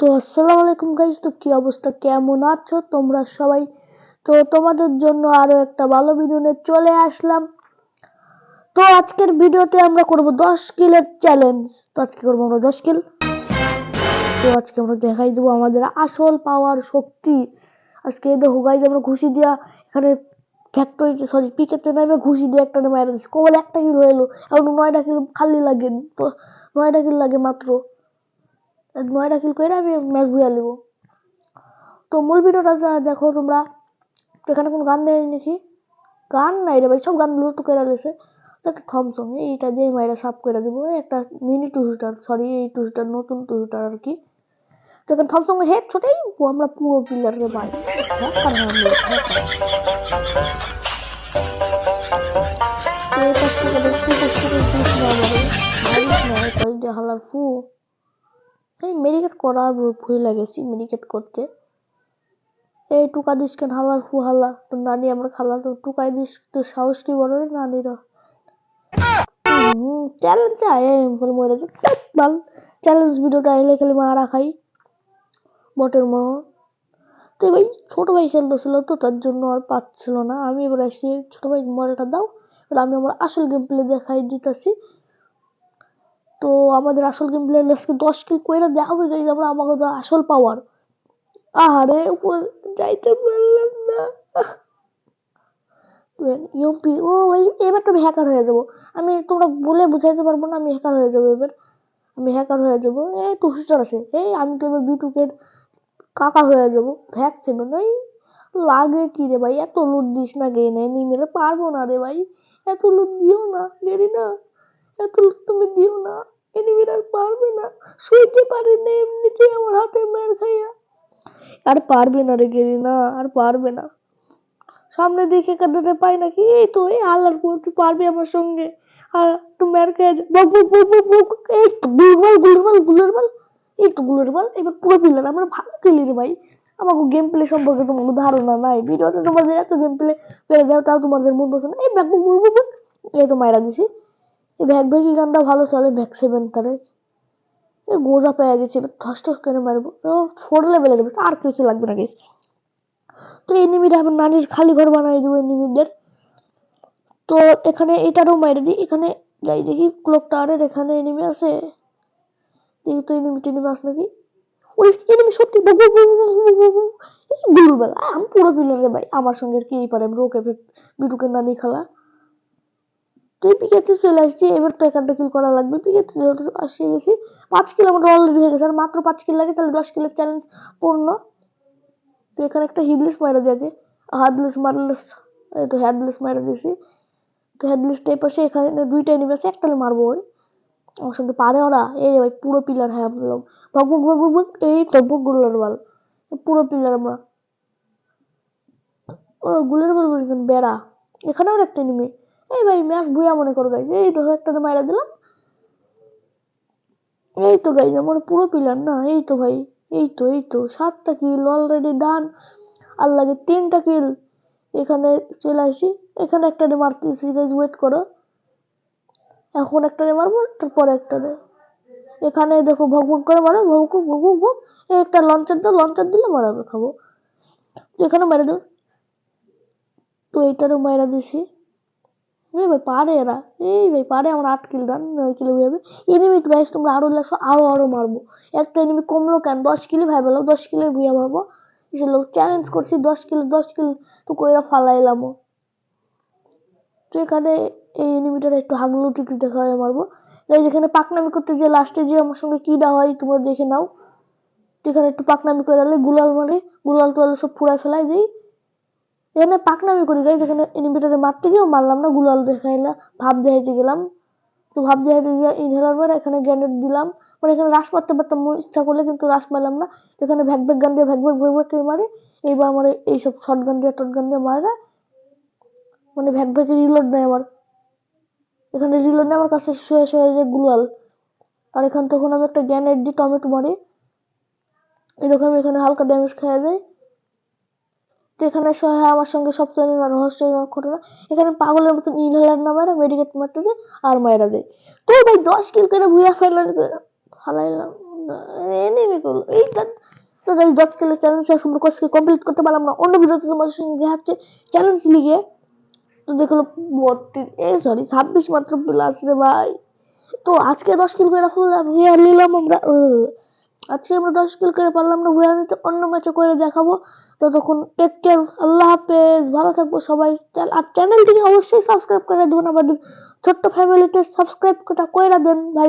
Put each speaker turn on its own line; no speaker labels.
তো আসসালামু আলাইকুম গাইস তো কি অবস্থা? কেমন আছো? তোমরা সবাই? তো তোমাদের জন্য আরও একটা ভালো ভিডিও নিয়ে চলে আসলাম। তো আজকের ভিডিওতে আমরা করব 10 কিলের চ্যালেঞ্জ তো আজকে করব আমরা 10 কিল তো আজকে আমরা দেখাই দেবো আমাদের আসল পাওয়ার শক্তি। আজকে দেখো গাইজ আমরা ঘুষি দিয়া এখানে ফ্যাক্টরি সরি পিকেতে নামে ঘুষি দিয়ে একটা দিচ্ছি কবল একটা কিল হয়ে এলো। এখন নয়টা কিল খালি লাগে, নয়টা কিল লাগে মাত্র। নয়টা কিল করে আমি ম্যাচ বুঝা নেব তো মূল ভিডিওটা দেখো তোমরা, এখানে কোনো গান নেই নাকি? গান নাই রে ভাই, সব গানগুলো তো করে লেছে তো একটা থমসং এইটা দিয়ে মাইরা সাফ করে দেবো। একটা মিনি টু সরি এই টু শুটার নতুন টু শুটার আর কি। তো এখানে থমসং হেড ছোটেই আমরা পুরো প্লেয়ার রে এই মেডিকেট করা ভুল লাগেছি মেডিকেট করতে। এই টুকা দিস কেন? হালার ফু হালা। তো নানি আমরা খালা তো টুকাই দিস। তো সাহস কি বলো নানিরা চ্যালেঞ্জ আয় বলে মরে বাল চ্যালেঞ্জ ভিডিওতে আইলে খালি মারা খাই। বটের মহ তো ভাই, ছোট ভাই খেলতেছিল তো, তার জন্য আর পাচ্ছিল না। আমি এবার আসি ছোট ভাই মরাটা দাও। এবার আমি আমার আসল গেম প্লে দেখাই দিতেছি। তো আমাদের আসল গেম প্লে আজকে দশ কিল কইরা দেখাবে গাইজ আমরা আমাকে তো আসল পাওয়ার আহারে, উপর যাইতে পারলাম না। ইউপি ও ভাই এবার তো আমি হ্যাকার হয়ে যাব। আমি তোমরা বলে বুঝাইতে পারব না, আমি হ্যাকার হয়ে যাব এবার। আমি হ্যাকার হয়ে যাব, এই টু সিস্টার আছে। এই, আমি তো এবার বিটুকের কাকা হয়ে যাব। ভ্যাক সেভেন ওই লাগে কি রে ভাই? এত লুট দিস না গে নেই নিমেরে পারব না রে ভাই। এত লুট দিও না গেরি না। এত তুমি দিও না। পারবে না। শুইতে পারে না এমনিতে আমার হাতে খাইয়া। আর পারবে না রে গেরি না আর পারবে না। সামনে দিকে কাঁদাতে পাই নাকি এই তো, এই আল্লাহর তুই পারবি আমার সঙ্গে। আর একটু মের খেয়ে বক বক বক বক বক, এই এই তো এবার পুরো আমরা ভালো খেলি রে ভাই। আমাকে গেম প্লে সম্পর্কে তোমার ধারণা নাই। ভিডিওতে তোমাদের এত গেম প্লে করে দাও তাও তোমাদের মন পছন্দ। এই এই তো মায়েরা দিছি। এই ভ্যাক ভ্যাকি গানটা ভালো চলে ভ্যাক সেভেন তারে এই গোজা পেয়ে গেছে, এবার ঠস ঠস করে মারবো। ফোর লেভেলের আর কিছু লাগবে না গেছে তো এনিমিরা আমার নানির খালি ঘর বানাই দেবো এনিমিদের তো এখানে এটারও মাইরে দিই এখানে যাই দেখি ক্লক টাওয়ারের এখানে এনিমি আছে। দেখি তো এনিমি টেনিমি আস নাকি? ওই এনিমি সত্যি গুলুবেলা আমি পুরো পিলারে ভাই। আমার সঙ্গে কি পারে রোকে বিটুকে নানি খেলা। তুই পিকেতে চলে আসছি, এবার তো করা লাগবে। যেহেতু পাঁচ কিলো হয়ে গেছে, আর মাত্র পাঁচ কিলো লাগে, তাহলে দশ পূর্ণ। তো এখানে একটা হিডলেস আগে। তো তো এখানে দুইটা এনিমি আছে, একটা মারবো ওই। আমার সঙ্গে পারে ওরা। এই ভাই, পুরো পিলার হ্যাঁ আমরা লোক। ভগ ভগ এই তো ভগগুলার বাল। পুরো পিলার আমরা। ও, গুলের বল বেড়া। এখানেও একটা এনিমি এই ভাই ম্যাচ ভুয়া মনে করো গাইজ এই তো একটা মারা দিলাম। এই তো গাইজ আমার পুরো পিলার না। এই তো ভাই, এই তো এই তো। সাতটা কিল অলরেডি ডান আর লাগে তিনটা কিল এখানে চলে আসি। এখানে একটা দিয়ে মারতেছি গাইজ ওয়েট করো। এখন একটা দিয়ে মারবো, তারপরে একটা দে এখানে দেখো, ভগ ভগ করে মারো, ভগ ভগ ভগ ভগ একটা লঞ্চার দাও লঞ্চার দিলে মারাবে খাব। এখানে মেরে দেবো, তো এইটারও মারা দিছি। ভাই, পারে এরা। এই ভাই, পারে আমার আট কিল দান নয় কিলো তো গাইস তোমরা আরও লাসো আরও আরও মারবো। একটা এনিমি কমলো কেন? দশ কিলো ভাই বলো দশ কিলো ভাবো। এসে লোক চ্যালেঞ্জ করছি, দশ কিলো দশ কিলো তো কইরা তো এখানে এই এনিমিটার একটু হাগলু টিকি দেখা হয়, মারবো। এই যেখানে পাকনামি করতে যে লাস্টে যে আমার সঙ্গে কিডা হয়, তোমরা দেখে নাও। এখানে একটু পাকনামি করে গুলাল মারে গুলাল টুয়াল সব ফুড়ায় ফেলাই দিই। এখানে পাকনামি করি গাই যেখানে এনিমিটারে মারতে গিয়েও মারলাম না, গুলাল দেখাইলা। ভাব দেখাইতে গেলাম। তো ভাব দেখাইতে গিয়ে ইনহেলার মারে, এখানে গ্রেনেড দিলাম। মানে এখানে রাস মারতে পারতাম, ইচ্ছা করলে কিন্তু রাস মারলাম না। এখানে ভ্যাক ভ্যাক গান দিয়ে ভ্যাক ভ্যাক ভ্যাক ভ্যাক মারে। এইবার আমার এইসব শর্ট গান দিয়ে টট গান দিয়ে মারে মানে ভ্যাক ভ্যাকে রিলোড নেই আমার। এখানে রিলোড নেই আমার কাছে, শুয়ে শুয়ে যায় গুলাল। আর এখান তখন আমি একটা গ্যানেট দিই টমেটো মারি। এই দেখো আমি এখানে হালকা ড্যামেজ খেয়ে যাই। যেখানে আমার সঙ্গে সবচেয়ে রহস্যজনক ঘটনা। এখানে পাগলের মতন ইনহেলার না মেডিকেট মারতে দেয় আর মায়েরা দেয়। তো ভাই দশ কিল করে ভুয়া ফেলার ফালাইলাম করল। এই তো দশ সম্পূর্ণ কোর্সকে কমপ্লিট করতে পারলাম না। অন্য ভিডিওতে তোমাদের সঙ্গে দেখা চ্যালেঞ্জ তো দেখল বত্রিশ, এ সরি ছাব্বিশ মাত্র প্লাস রে ভাই। তো আজকে দশ কিলো ফুললাম ভুয়া নিলাম আমরা। আজকে আমরা দশ কিল করে পারলাম না বুয়া নিতে অন্য ম্যাচে করে দেখাবো। ততক্ষণ টেক কেয়ার আল্লাহ হাফেজ, ভালো থাকব সবাই। আর চ্যানেলটিকে অবশ্যই সাবস্ক্রাইব করে দেবেন আমাদের ছোট্ট ফ্যামিলিতে সাবস্ক্রাইব করে দেন, ভাই।